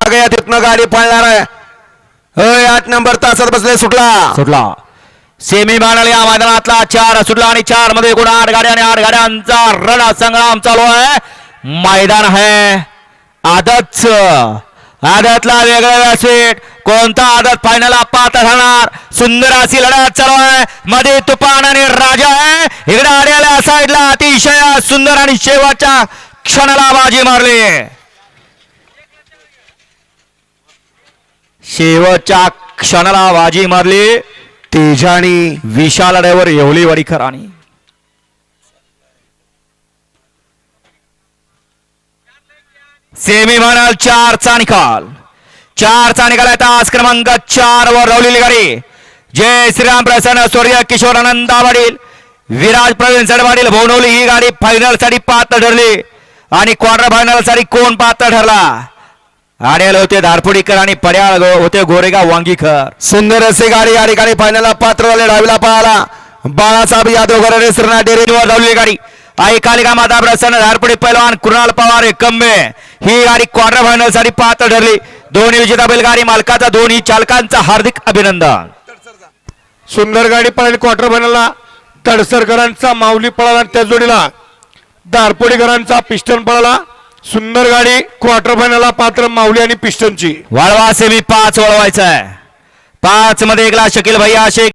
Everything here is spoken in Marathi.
मागया तिथनं गाडी पळणार आहे. आठ नंबर तासात बसले सुटला. सुटला. सेमी फायनल या मैदानातला चार सुटला आणि चारमध्ये एकूण आठ गाड्या आणि आठ गाड्यांचा रण संग्राम चालू आहे. मैदान आहे. आदतच आदतला वेगळ्या सीट. कोणता आदत फायनल पाहता राहणार सुंदर अशी लढत चालू आहे. मध्ये तुफान आणि राजा आहे. इकडे आड्याला साईडला अतिशय सुंदर आणि शेवटच्या क्षणाला बाजी मारली. शेवटच्या क्षणाला बाजी मारली. तेजानी. विशाल ड्रायव्हर येवली वाडीकर आणि सेमी फायनल चारचा निकाल. चारचा निकाल आहे तास क्रमांक चार वर रवलेली गाडी जय श्रीराम प्रसन्न सूर्य किशोर आनंद वडील विराज प्रवीण सडवाडील भोवनवली ही गाडी फायनलसाठी पात्र ठरली. आणि क्वार्टर फायनलसाठी कोण पात्र ठरला? आडेल होते धारपुडीकर आणि पड्याळ गो- होते गोरेगाव वांगीकर। सुंदर असे गाडी या ठिकाणी फायनलला पात्र झाले डावीला पाहाला बाळासाहेब यादव गरडे श्रीनाथ डेरे वर धावलेली गाडी। आई कालिका माता प्रसन्न धारपुडे पैलवान कुणाल पवार हे कंबे ही गाडी क्वार्टर फायनलसाठी पात्र ठरली। दोन्ही विजेता बैलगाडी मालकाचा दोन्ही चालकांचा हार्दिक अभिनंदन। सुंदर गाडी पळाली क्वार्टर फायनलला तडसरकरांचा माऊली पळाला त्या जोडीला. दारपोडीकरांचा पिस्टन पळाला. सुंदर गाडी क्वार्टर फायनलला पात्र माऊली आणि पिस्टनची. वळवा सेमी पाच वळवायचा आहे पाच मध्ये एकला शकील भैया शेख